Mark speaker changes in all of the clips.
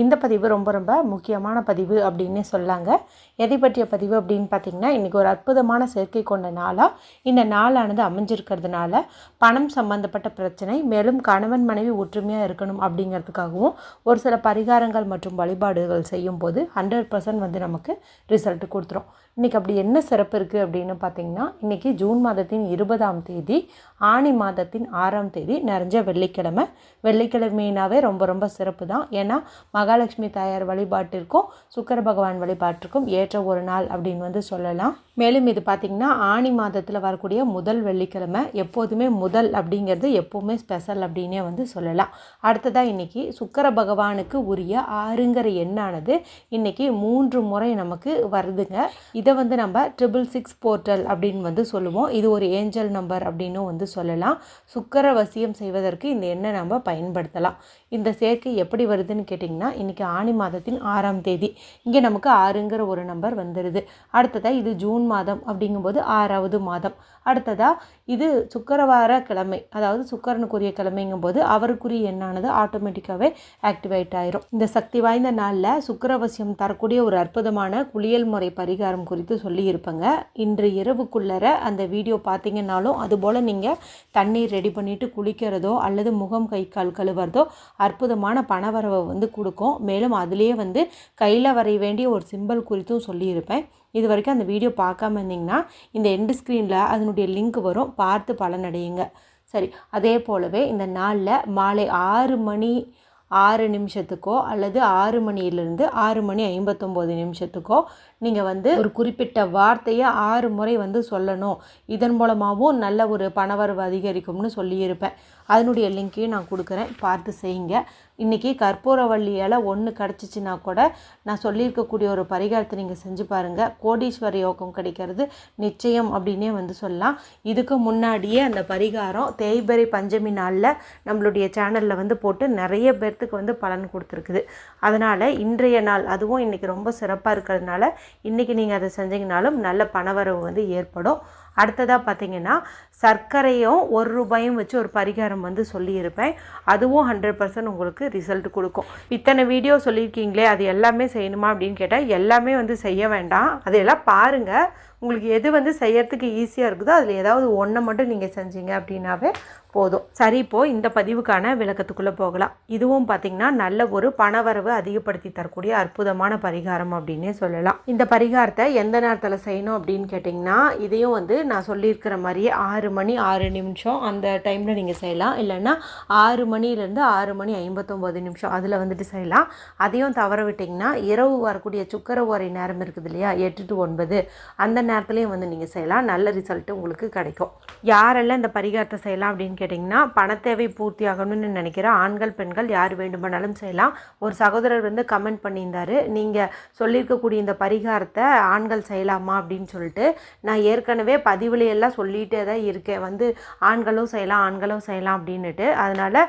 Speaker 1: இந்த பதிவு ரொம்ப ரொம்ப முக்கியமான பதிவு அப்படின்னே சொல்லாங்க. எதை பற்றிய பதிவு அப்படின்னு பார்த்தீங்கன்னா இன்றைக்கி ஒரு அற்புதமான சேர்க்கை கொண்ட நாளாக இந்த நாளானது அமைஞ்சிருக்கிறதுனால பணம் சம்பந்தப்பட்ட பிரச்சனை மேலும் கணவன் மனைவி ஒற்றுமையாக இருக்கணும் அப்படிங்கிறதுக்காகவும் ஒரு சில பரிகாரங்கள் மற்றும் வழிபாடுகள் செய்யும் போது ஹண்ட்ரட் பர்சன்ட் வந்து நமக்கு ரிசல்ட் கொடுத்துரும். இன்றைக்கி அப்படி என்ன சிறப்பு இருக்குது அப்படின்னு பார்த்தீங்கன்னா இன்றைக்கி ஜூன் மாதத்தின் இருபதாம் தேதி ஆணி மாதத்தின் ஆறாம் தேதி நிறைஞ்ச வெள்ளிக்கிழமை. வெள்ளிக்கிழமைனாவே ரொம்ப ரொம்ப சிறப்பு தான். ஏன்னா மகாலட்சுமி தாயார் வழிபாட்டிற்கும் சுக்கர பகவான் வழிபாட்டிற்கும் ஏற்ற ஒரு நாள் அப்படின்னு வந்து சொல்லலாம். மேலும் இது பார்த்திங்கன்னா ஆணி மாதத்தில் வரக்கூடிய முதல் வெள்ளிக்கிழமை எப்போதுமே முதல் அப்படிங்கிறது எப்போவுமே ஸ்பெஷல் அப்படின்னே வந்து சொல்லலாம். அடுத்ததாக இன்றைக்கி சுக்கர பகவானுக்கு உரிய ஆறுங்கிற எண்ணானது இன்றைக்கி மூன்று முறை நமக்கு வருதுங்க. இதை வந்து நம்ம ட்ரிபிள் சிக்ஸ் போர்ட்டல் அப்படின்னு வந்து சொல்லுவோம். இது ஒரு ஏஞ்சல் நம்பர் அப்படின்னும் வந்து சொல்லலாம். சுக்கர வசியம் செய்வதற்கு இந்த எண்ணை நம்ம பயன்படுத்தலாம். இந்த சேர்க்கை எப்படி வருதுன்னு கேட்டிங்கன்னா இன்றைக்கி ஆணி மாதத்தின் ஆறாம் தேதி. இங்கே நமக்கு ஆறுங்கிற ஒரு நம்பர் வந்துடுது அடுத்ததாக இது ஜூன் மாதம் அப்படிங்கும்போது ஆறாவது மாதம். அடுத்ததாக இது சுக்கரவார கிழமை அதாவது சுக்கரனுக்குரிய கிழமைங்கும்போது அவருக்குரிய எண்ணானது ஆட்டோமேட்டிக்காகவே ஆக்டிவேட் ஆயிரும். இந்த சக்தி வாய்ந்த நாளில் சுக்கரவசியம் தரக்கூடிய ஒரு அற்புதமான குளியல் முறை பரிகாரம் குறித்து சொல்லியிருப்பேங்க. இன்று இரவுக்குள்ளர அந்த வீடியோ பார்த்தீங்கன்னாலும் அதுபோல் நீங்கள் தண்ணீர் ரெடி பண்ணிவிட்டு குளிக்கிறதோ அல்லது முகம் கை கால் கழுவுறதோ அற்புதமான பணவரவை வந்து கொடுக்கும். மேலும் அதுலேயே வந்து கையில் வரைய வேண்டிய ஒரு சிம்பிள் குறித்தும் சொல்லியிருப்பேன். இது வரைக்கும் அந்த வீடியோ பார்க்காம இருந்தீங்கன்னா இந்த எண்டு ஸ்க்ரீனில் அதனுடைய லிங்க் வரும். பார்த்து பலனடையுங்க. சரி அதே போலவே இந்த நாளில் மாலை ஆறு மணி ஆறு நிமிஷத்துக்கோ அல்லது ஆறு மணியிலிருந்து ஆறு மணி ஐம்பத்தொம்போது நிமிஷத்துக்கோ நீங்கள் வந்து ஒரு குறிப்பிட்ட வார்த்தையை ஆறு முறை வந்து சொல்லணும். இதன் மூலமாகவும் நல்ல ஒரு பணவரவு அதிகரிக்கும்னு சொல்லியிருப்பேன். அதனுடைய லிங்க்கையும் நான் கொடுக்குறேன். பார்த்து செய்யுங்க. இன்றைக்கி கற்பூரவள்ளி இலை ஒன்று கிடச்சிச்சின்னா கூட நான் சொல்லியிருக்கக்கூடிய ஒரு பரிகாரத்தை நீங்கள் செஞ்சு பாருங்கள் கோடீஸ்வர யோகம் கிடைக்கிறது நிச்சயம் அப்படின்னே வந்து சொல்லலாம். இதுக்கு முன்னாடியே அந்த பரிகாரம் தேய்பிறை பஞ்சமி நாளில் நம்மளுடைய சேனலில் வந்து போட்டு நிறைய பேர்த்துக்கு வந்து பலன் கொடுத்துருக்குது. அதனால் இன்றைய நாள் அதுவும் இன்றைக்கி ரொம்ப சிறப்பாக இருக்கிறதுனால இன்றைக்கி நீங்கள் அதை செஞ்சீங்கனாலும் நல்ல பணவரவு வந்து ஏற்படும். அடுத்ததாக பார்த்தீங்கன்னா சர்க்கரையும் ஒரு ரூபாயும் வச்சு ஒரு பரிகாரம் வந்து சொல்லியிருப்பேன். அதுவும் ஹண்ட்ரட் பர்சன்ட் உங்களுக்கு ரிசல்ட் கொடுக்கும். இத்தனை வீடியோ சொல்லியிருக்கீங்களே அது எல்லாமே செய்யணுமா அப்படின்னு கேட்டால் எல்லாமே வந்து செய்ய வேண்டாம். அதையெல்லாம் பாருங்கள் உங்களுக்கு எது வந்து செய்யறதுக்கு ஈஸியாக இருக்குதோ அதில் ஏதாவது ஒன்றை மட்டும் நீங்கள் செஞ்சீங்க அப்படின்னாவே போதும். சரி இப்போது இந்த பதிவுக்கான விளக்கத்துக்குள்ளே போகலாம். இதுவும் பார்த்திங்கன்னா நல்ல ஒரு பணவரவு அதிகப்படுத்தி தரக்கூடிய அற்புதமான பரிகாரம் அப்படின்னே சொல்லலாம். இந்த பரிகாரத்தை எந்த நேரத்தில் செய்யணும் அப்படின்னு கேட்டிங்கன்னா இதையும் வந்து நான் சொல்லியிருக்கிற மாதிரியே ஆறு மணி ஆறு நிமிஷம் அந்த டைமில் நீங்கள் செய்யலாம். இல்லைன்னா ஆறு மணிலேருந்து ஆறு மணி ஐம்பத்தொம்போது நிமிஷம் அதில் வந்துட்டு செய்யலாம். அதையும் தவற விட்டிங்கன்னா இரவு வரக்கூடிய சுக்கர ஓரை நேரம் இருக்குது இல்லையா? எட்டு டு ஒன்பது. அந்த நேரத்துலையும் வந்து நீங்கள் செய்யலாம். நல்ல ரிசல்ட்டு உங்களுக்கு கிடைக்கும். யாரெல்லாம் இந்த பரிகாரத்தை செய்யலாம் அப்படின்னு கேட்டிங்கன்னா பணத்தேவை பூர்த்தி ஆகணும்னு நினைக்கிற ஆண்கள் பெண்கள் யார் வேண்டுமானாலும் செய்யலாம். ஒரு சகோதரர் வந்து கமெண்ட் பண்ணியிருந்தார். நீங்கள் சொல்லியிருக்கக்கூடிய இந்த பரிகாரத்தை ஆண்கள் செய்யலாமா அப்படின்னு சொல்லிட்டு நான் ஏற்கனவே பதிவுலையெல்லாம் சொல்லிகிட்டே தான் இருக்கேன். வந்து ஆண்களும் செய்யலாம் ஆண்களும் செய்யலாம் அப்படின்னுட்டு. அதனால்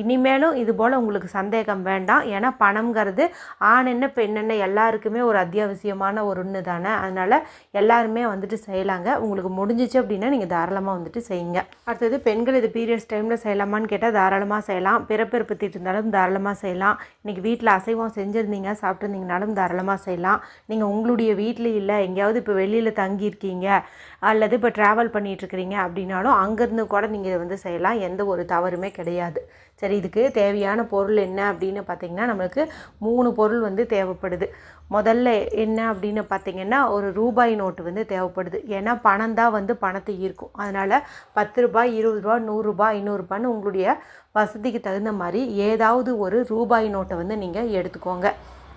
Speaker 1: இனிமேலும் இது போல் உங்களுக்கு சந்தேகம் வேண்டாம். ஏன்னா பணங்கிறது ஆண் என்ன பெண் என்ன எல்லாருக்குமே ஒரு அத்தியாவசியமான ஒரு ஒன்று தானே அதனால் எல்லா எல்லாருமே வந்துட்டு செய்யலாங்க. உங்களுக்கு முடிஞ்சிச்சு அப்படின்னா நீங்கள் தாராளமாக வந்துட்டு செய்யுங்க. அடுத்தது பெண்கள் இது பீரியட்ஸ் டைமில் செய்யலாமான்னு கேட்டால் தாராளமாக செய்யலாம். பிறப்பிறப்பு இருந்தாலும் தாராளமாக செய்யலாம். இன்றைக்கி வீட்டில் அசைவம் செஞ்சுருந்தீங்க சாப்பிட்ருந்தீங்கனாலும் தாராளமாக செய்யலாம். நீங்கள் உங்களுடைய வீட்டில் இல்லை எங்கேயாவது இப்போ வெளியில் தங்கியிருக்கீங்க அல்லது இப்போ ட்ராவல் பண்ணிகிட்ருக்கிறீங்க அப்படின்னாலும் அங்கேருந்து கூட நீங்கள் இதை வந்து செய்யலாம். எந்த ஒரு தவறுமே கிடையாது. சரி இதுக்கு தேவையான பொருள் என்ன அப்படின்னு பார்த்திங்கன்னா நம்மளுக்கு மூணு பொருள் வந்து தேவைப்படுது. முதல்ல என்ன அப்படின்னு பார்த்தீங்கன்னா ஒரு ரூபாய் நோட்டு வந்து தேவைப்படுது. ஏன்னா பணம் தான் வந்து பணத்தை ஈர்க்கும். அதனால் பத்து ரூபாய் இருபது ரூபா நூறுரூபா ஐநூறுரூபான்னு உங்களுடைய வசதிக்கு தகுந்த மாதிரி ஏதாவது ஒரு ரூபாய் நோட்டை வந்து நீங்கள் எடுத்துக்கோங்க.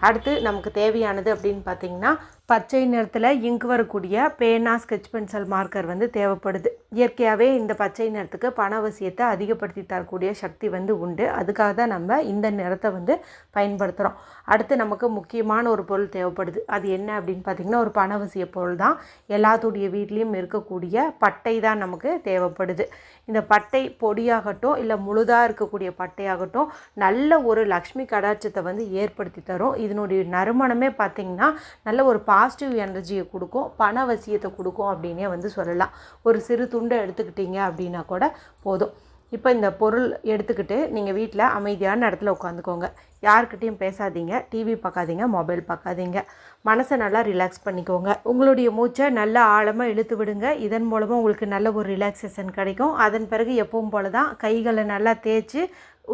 Speaker 1: அடுத்து நமக்கு தேவையானது அப்படின்னு பார்த்தீங்கன்னா பச்சை நிறத்தில் இங்க் வரக்கூடிய பேனா ஸ்கெட்ச் பென்சில் மார்க்கர் வந்து தேவைப்படுது. இயற்கையாகவே இந்த பச்சை நிறத்துக்கு பண அவசியத்தை அதிகப்படுத்தி தரக்கூடிய சக்தி வந்து உண்டு. அதுக்காக தான் நம்ம இந்த நிறத்தை வந்து பயன்படுத்துகிறோம் அடுத்து நமக்கு முக்கியமான ஒரு பொருள் தேவைப்படுது. அது என்ன அப்படின்னு பார்த்திங்கன்னா ஒரு பணவசிய பொருள் தான். எல்லாத்துடைய வீட்லேயும் இருக்கக்கூடிய பட்டை தான் நமக்கு தேவைப்படுது. இந்த பட்டை பொடியாகட்டும் இல்லை முழுதாக இருக்கக்கூடிய பட்டையாகட்டும் நல்ல ஒரு லக்ஷ்மி கடாட்சத்தை வந்து ஏற்படுத்தி தரும். இதனுடைய நறுமணமே பார்த்திங்கன்னா நல்ல ஒரு பாசிட்டிவ் எனர்ஜியை கொடுக்கும் பணவசியத்தை கொடுக்கும் அப்படின்னே வந்து சொல்லலாம். ஒரு சிறு துண்டை எடுத்துக்கிட்டீங்க அப்படின்னா கூட போதும். இப்போ இந்த பொருள் எடுத்துக்கிட்டு நீங்கள் வீட்டில் அமைதியான இடத்துல உட்காந்துக்கோங்க. யார்கிட்டையும் பேசாதீங்க டிவி பார்க்காதீங்க மொபைல் பார்க்காதீங்க. மனசை நல்லா ரிலாக்ஸ் பண்ணிக்கோங்க. உங்களுடைய மூச்சை நல்லா ஆழமாக இழுத்து விடுங்க. இதன் மூலமாக உங்களுக்கு நல்ல ஒரு ரிலாக்ஸேஷன் கிடைக்கும். அதன் பிறகு எப்பவும் போல தான் கைகளை நல்லா தேய்ச்சி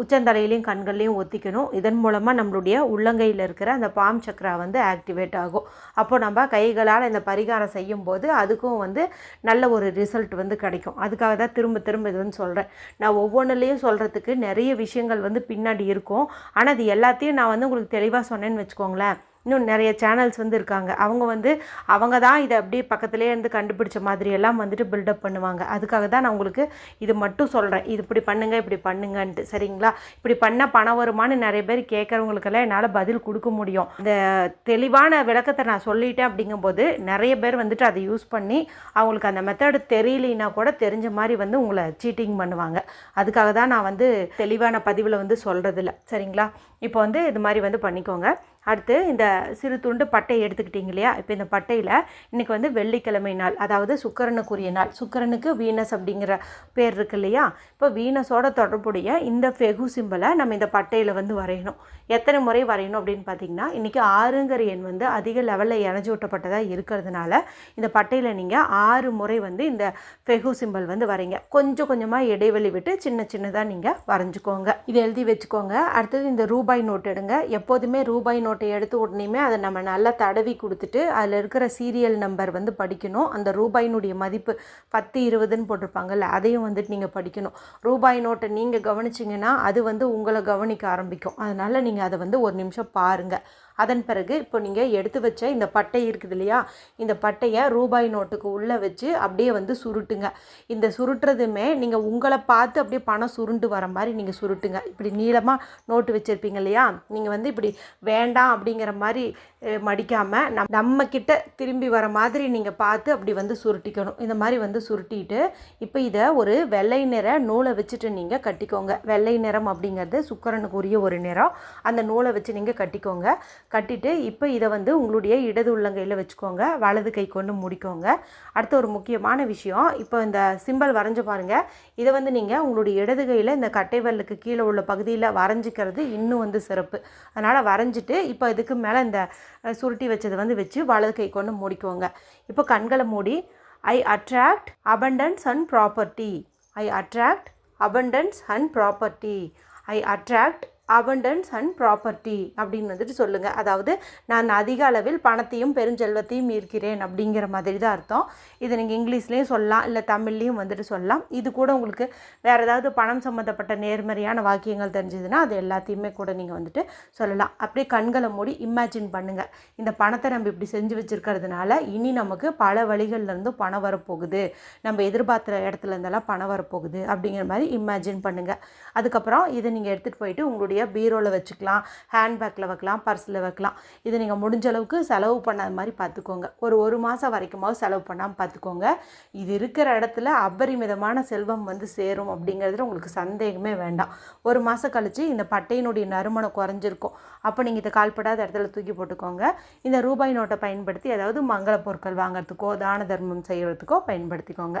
Speaker 1: உச்சந்தலையிலையும் கண்கள்லையும் ஒத்திக்கணும். இதன் மூலமாக நம்மளுடைய உள்ளங்கையில் இருக்கிற அந்த பாம் சக்கரா வந்து ஆக்டிவேட் ஆகும். அப்போ நம்ம கைகளால் இந்த பரிகாரம் செய்யும்போது அதுக்கும் வந்து நல்ல ஒரு ரிசல்ட் வந்து கிடைக்கும். அதுக்காக தான் திரும்ப திரும்ப இது வந்து சொல்கிறேன் நான் ஒவ்வொன்றுலேயும் சொல்கிறதுக்கு நிறைய விஷயங்கள் வந்து பின்னாடி இருக்கும். ஆனால் அது எல்லாத்தையும் நான் வந்து உங்களுக்கு தெளிவாக சொன்னேன்னு வச்சுக்கோங்களேன். இன்னும் நிறைய சேனல்ஸ் வந்து இருக்காங்க. அவங்க வந்து அவங்க தான் இதை அப்படியே பக்கத்துலேயே இருந்து கண்டுபிடிச்ச மாதிரியெல்லாம் வந்துட்டு பில்டப் பண்ணுவாங்க. அதுக்காக தான் நான் உங்களுக்கு இது மட்டும் சொல்கிறேன் இது இப்படி பண்ணுங்கள் இப்படி பண்ணுங்கன்ட்டு. சரிங்களா? இப்படி பண்ணால் பணம் வருமானு நிறைய பேர் கேட்குறவங்களுக்கெல்லாம் என்னால் பதில் கொடுக்க முடியும். இந்த தெளிவான விளக்கத்தை நான் சொல்லிட்டேன் அப்படிங்கும்போது நிறைய பேர் வந்துட்டு அதை யூஸ் பண்ணி அவங்களுக்கு அந்த மெத்தடு தெரியலைன்னா கூட தெரிஞ்ச மாதிரி வந்து உங்களை சீட்டிங் பண்ணுவாங்க. அதுக்காக தான் நான் வந்து தெளிவான பதிவில் வந்து சொல்கிறதில்ல சரிங்களா? இப்போ வந்து இது மாதிரி வந்து பண்ணிக்கோங்க. அடுத்து இந்த சிறு துண்டு பட்டை எடுத்துக்கிட்டீங்க இல்லையா? இப்போ இந்த பட்டையில் இன்றைக்கி வந்து வெள்ளிக்கிழமை நாள் அதாவது சுக்கரனுக்குரிய நாள். சுக்கரனுக்கு வீனஸ் அப்படிங்கிற பேர் இருக்கு இல்லையா? இப்போ வீனஸோட தொடர்புடைய இந்த ஃபெகு சிம்பிளை நம்ம இந்த பட்டையில் வந்து வரையணும். எத்தனை முறை வரையணும் அப்படின்னு பார்த்தீங்கன்னா இன்றைக்கி ஆறுங்கிற எண் வந்து அதிக லெவலில் இணைஞ்சு விட்டப்பட்டதாக இருக்கிறதுனால இந்த பட்டையில் நீங்கள் ஆறு முறை வந்து இந்த ஃபெகு சிம்பிள் வந்து வரைங்க. கொஞ்சம் கொஞ்சமாக இடைவெளி விட்டு சின்ன சின்னதாக நீங்கள் வரைஞ்சிக்கோங்க. இது எழுதி வச்சுக்கோங்க. அடுத்தது இந்த ரூபாய் நோட் எடுங்க. எப்போதுமே ரூபாய் நோட் நோட்டை எடுத்து உடனேயுமே அதை நம்ம நல்லா தடவி கொடுத்துட்டு அதில் இருக்கிற சீரியல் நம்பர் வந்து படிக்கணும். அந்த ரூபாயினுடைய மதிப்பு பத்து இருபதுன்னு போட்டிருப்பாங்கல்ல அதையும் வந்துட்டு நீங்கள் படிக்கணும். ரூபாய் நோட்டை நீங்கள் கவனிச்சிங்கன்னா அது வந்து உங்களை கவனிக்க ஆரம்பிக்கும். அதனால் நீங்கள் அதை வந்து ஒரு நிமிஷம் பாருங்கள் அதன் பிறகு இப்போ நீங்கள் எடுத்து வச்ச இந்த பட்டை இருக்குது இல்லையா? இந்த பட்டையை ரூபாய் நோட்டுக்கு உள்ளே வச்சு அப்படியே வந்து சுருட்டுங்க. இந்த சுருட்டுறதுமே நீங்கள் உங்களை பார்த்து அப்படியே பணம் சுருண்டு வர மாதிரி நீங்கள் சுருட்டுங்க. இப்படி நீளமாக நோட்டு வச்சுருப்பீங்க இல்லையா? நீங்கள் வந்து இப்படி வேண்டாம் அப்படிங்கிற மாதிரி மடிக்காமல் நம் நம்மக்கிட்ட திரும்பி வர மாதிரி நீங்கள் பார்த்து அப்படி வந்து சுருட்டிக்கணும். இந்த மாதிரி வந்து சுருட்டிட்டு இப்போ இதை ஒரு வெள்ளை நிற நூலை வச்சுட்டு நீங்கள் கட்டிக்கோங்க. வெள்ளை நிறம் அப்படிங்கிறது சுக்கரனுக்குரிய ஒரு நிறம். அந்த நூலை வச்சு நீங்கள் கட்டிக்கோங்க. கட்டிட்டு இப்போ இதை வந்து உங்களுடைய இடது உள்ளங்கையில் வச்சுக்கோங்க. வலது கை கொண்டு முடிக்கோங்க. அடுத்த ஒரு முக்கியமான விஷயம் இப்போ இந்த சிம்பிள் வரைஞ்சு பாருங்கள் இதை வந்து நீங்கள் உங்களுடைய இடது கையில் இந்த கட்டை வரலுக்கு கீழே உள்ள பகுதியில் வரைஞ்சிக்கிறது இன்னும் வந்து சிறப்பு. அதனால் வரைஞ்சிட்டு இப்போ இதுக்கு மேலே இந்த சுருட்டி வச்சதை வந்து வச்சு வலது கை கொண்டு மூடிக்கோங்க. இப்போ கண்களை மூடி I attract abundance and property I attract abundance and property I attract abundance and property அப்படின்னு வந்துட்டு சொல்லுங்கள் அதாவது நான் அதிக அளவில் பணத்தையும் பெருஞ்செல்வத்தையும் ஈர்க்கிறேன் அப்படிங்கிற மாதிரி தான் அர்த்தம். இதை நீங்கள் இங்கிலீஷ்லேயும் சொல்லலாம் இல்லை தமிழ்லேயும் வந்துட்டு சொல்லலாம். இது கூட உங்களுக்கு வேறு ஏதாவது பணம் சம்மந்தப்பட்ட நேர்மறையான வாக்கியங்கள் தெரிஞ்சதுன்னா அது எல்லாத்தையுமே கூட நீங்கள் வந்துட்டு சொல்லலாம். அப்படியே கண்களை மூடி இமேஜின் பண்ணுங்கள் இந்த பணத்தை நம்ம இப்படி செஞ்சு வச்சுருக்கிறதுனால இனி நமக்கு பல வழிகள்லேருந்தும் பணம் வரப்போகுது. நம்ம எதிர்பார்க்குற இடத்துல இருந்தெல்லாம் பணம் வரப்போகுது அப்படிங்கிற மாதிரி இமேஜின் பண்ணுங்கள் அதுக்கப்புறம் இதை நீங்கள் எடுத்துகிட்டு போயிட்டு உங்களுடைய உங்களுடைய பீரோவில் வச்சுக்கலாம் ஹேண்ட்பேக்கில் வைக்கலாம் பர்ஸில் வைக்கலாம். இது நீங்கள் முடிஞ்ச அளவுக்கு செலவு பண்ணாத மாதிரி பார்த்துக்கோங்க ஒரு ஒரு மாதம் வரைக்குமாவது செலவு பண்ணாமல் பார்த்துக்கோங்க இது இருக்கிற இடத்துல அபரிமிதமான செல்வம் வந்து சேரும் அப்படிங்கிறதுல உங்களுக்கு சந்தேகமே வேண்டாம். ஒரு மாதம் கழித்து இந்த பட்டையினுடைய நறுமணம் குறைஞ்சிருக்கும். அப்போ நீங்கள் இதை கால்படாத இடத்துல தூக்கி போட்டுக்கோங்க. இந்த ரூபாய் நோட்டை பயன்படுத்தி ஏதாவது மங்கள பொருட்கள் வாங்குறதுக்கோ தான தர்மம் செய்கிறதுக்கோ பயன்படுத்திக்கோங்க.